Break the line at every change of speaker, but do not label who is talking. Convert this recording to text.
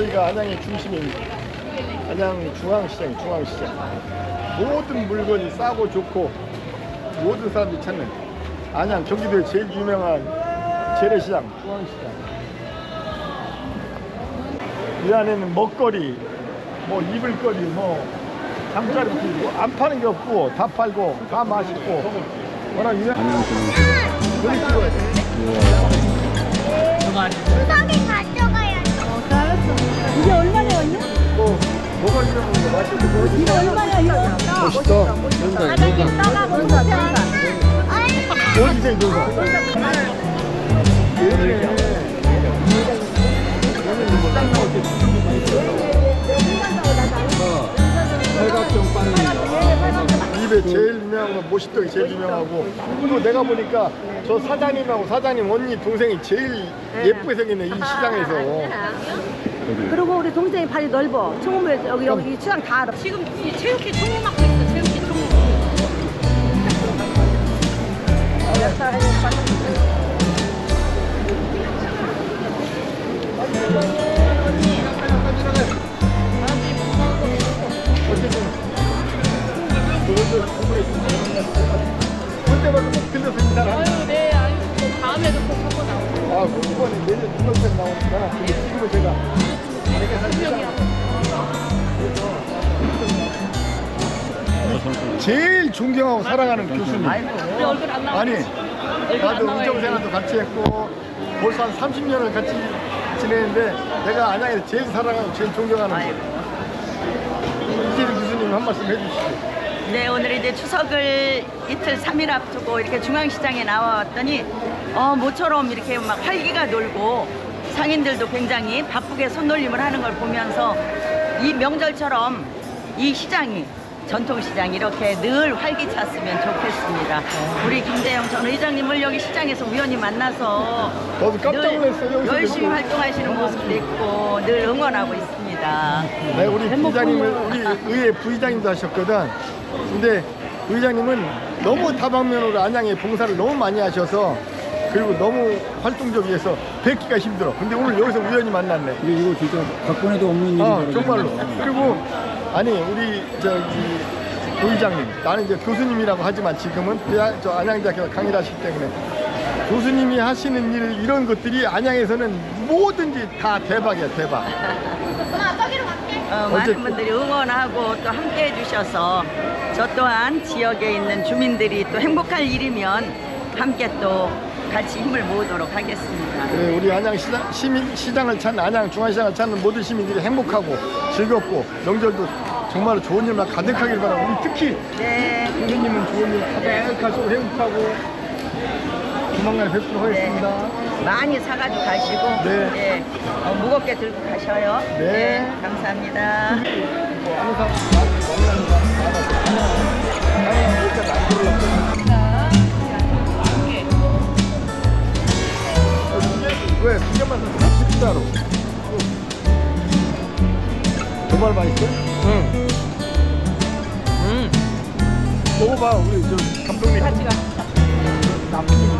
여기가 안양의 중심입니다. 안양 중앙시장, 중앙시장. 모든 물건이 싸고 좋고 모든 사람들이 찾는 안양 경기도의 제일 유명한 재래시장, 중앙시장. 이 안에는 먹거리, 뭐 입을거리, 뭐 잠자리부터 있고 안 파는 게 없고 다 팔고 다 맛있고 워낙 유명.
안양 중앙시장.
여기 찍어야 돼.
수박이 가져가야
이거
얼마나 이거?
멋있다.
사장님 떠가 본다 본다.
어디서 이거?
팔각정 빵이
입에 제일 유명한 건 모시떡이 제일 유명하고 또 내가 보니까 저 사장님하고 사장님 언니 동생이 제일 예쁘게 생겼네 이 시장에서
그리고 우리 동생이 발이 넓어. 총무에 여기 여기 시장 다 알아.
지금 이 체육회 총무 맡고 있어. 체육회 총무.
볼
나오고.
아 이번에 내년 두 번째 나오니까 근데 지금은 제가 제일 존경하고 사랑하는 교수님
우리 얼굴 안 나와.
아니 나도
나와요.
의정생활도 같이 했고 벌써 한 30년을 같이 지내는데 내가 안양에서 제일 사랑하고 제일 존경하는 이재리 교수님 한 말씀 해주시죠
네, 오늘 이제 추석을 이틀 삼일 앞두고 이렇게 중앙시장에 나왔더니 어, 모처럼 이렇게 막 활기가 돌고 상인들도 굉장히 바쁘게 손놀림을 하는 걸 보면서 이 명절처럼 이 시장이 전통시장 이렇게 늘 활기찼으면 좋겠습니다. 우리 김대영 전 의장님을 여기 시장에서 우연히 만나서
깜짝
늘
놀랐어요, 여기서
열심히. 활동하시는 모습도 있고 늘 응원하고 있습니다.
네, 우리 부의장님을 우리 의회 부의장님도 하셨거든. 근데 부의장님은 너무 다방면으로 안양에 봉사를 너무 많이 하셔서 그리고 너무 활동적이어서 뵙기가 힘들어. 근데 오늘 여기서 우연히 만났네.
이거, 이거 진짜 각본에도 없는 일이
아 정말로. 그리고 아니 우리 저기 부의장님, 나는 이제 교수님이라고 하지만 지금은 대학- 저 안양대학교 강의를 하시기 때문에 교수님이 하시는 일 이런 것들이 안양에서는 뭐든지 다 대박이야 대박.
어,
어쨌든-
많은 분들이 응원하고 또 함께 해주셔서 저 또한 지역에 있는 주민들이 또 행복할 일이면 함께 또 같이 힘을 모으도록 하겠습니다.
네, 우리 안양 시장, 시민, 시장을 찾는 안양 중앙시장을 찾는 모든 시민들이 행복하고 즐겁고 명절도 정말 좋은 일만 가득하길 바라고 특히
네.
교수님은 좋은 일 가득하시고 행복하고 조만간에 뵙도록 하겠습니다.
많이 사가지고 가시고
네.
예, 어, 무겁게 들고 가셔요.
네.
감사합니다.
뭐 항상 왜? 두 개만 사 진짜로. 정말 맛있어? 응. 응. 먹어봐, 우리 저 감독님. 같이 가. 나쁜